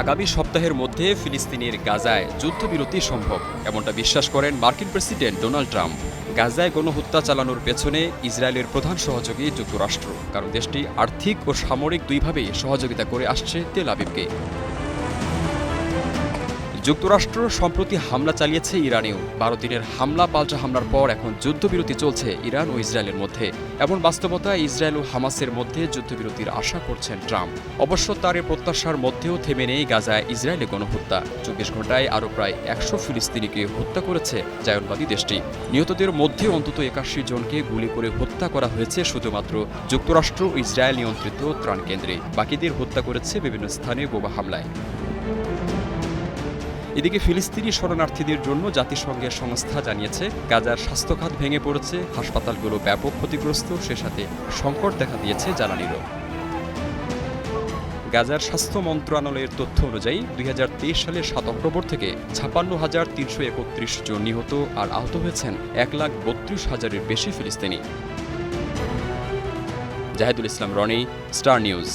আগামী সপ্তাহের মধ্যে ফিলিস্তিনের গাজায় যুদ্ধবিরতি সম্ভব, এমনটা বিশ্বাস করেন মার্কিন প্রেসিডেন্ট ডোনাল্ড ট্রাম্প। গাজায় গণহত্যা চালানোর পেছনে ইসরায়েলের প্রধান সহযোগী যুক্তরাষ্ট্র, কারণ দেশটি আর্থিক ও সামরিক দুইভাবেই সহযোগিতা করে আসছে তেল আবিবকে। যুক্তরাষ্ট্র সম্প্রতি হামলা চালিয়েছে ইরানেও। বারো দিনের হামলা, পাল্টা হামলার পর এখন যুদ্ধবিরতি চলছে ইরান ও ইসরায়েলের মধ্যে। এমন বাস্তবতায় ইসরায়েল ও হামাসের মধ্যে যুদ্ধবিরতির আশা করছেন ট্রাম্প। অবশ্য তার এ প্রত্যাশার মধ্যেও থেমে নেই গাজায় ইসরায়েলে গণহত্যা। চব্বিশ ঘন্টায় আরও প্রায় একশো ফিলিস্তিনিকে হত্যা করেছে জায়নবাদী দেশটি। নিহতদের মধ্যে অন্তত একাশি জনকে গুলি করে হত্যা করা হয়েছে শুধুমাত্র যুক্তরাষ্ট্র ও ইসরায়েল নিয়ন্ত্রিত ত্রাণ কেন্দ্রে। বাকিদের হত্যা করেছে বিভিন্ন স্থানে বোমা হামলায়। এদিকে ফিলিস্তিনি শরণার্থীদের জন্য জাতিসংঘের সংস্থা জানিয়েছে, গাজার স্বাস্থ্যখাত ভেঙে পড়েছে, হাসপাতালগুলো ব্যাপক ক্ষতিগ্রস্ত, সে সাথে সংকট দেখা দিয়েছে জ্বালানিরও গাজার স্বাস্থ্য মন্ত্রণালয়ের তথ্য অনুযায়ী, দুই হাজার তেইশ সালের সাত অক্টোবর থেকে ছাপান্ন হাজার তিনশো একত্রিশ জন নিহত আর আহত হয়েছেন এক লাখ বত্রিশ হাজারের বেশি ফিলিস্তিনি। Zahedul Islam Roni, star news.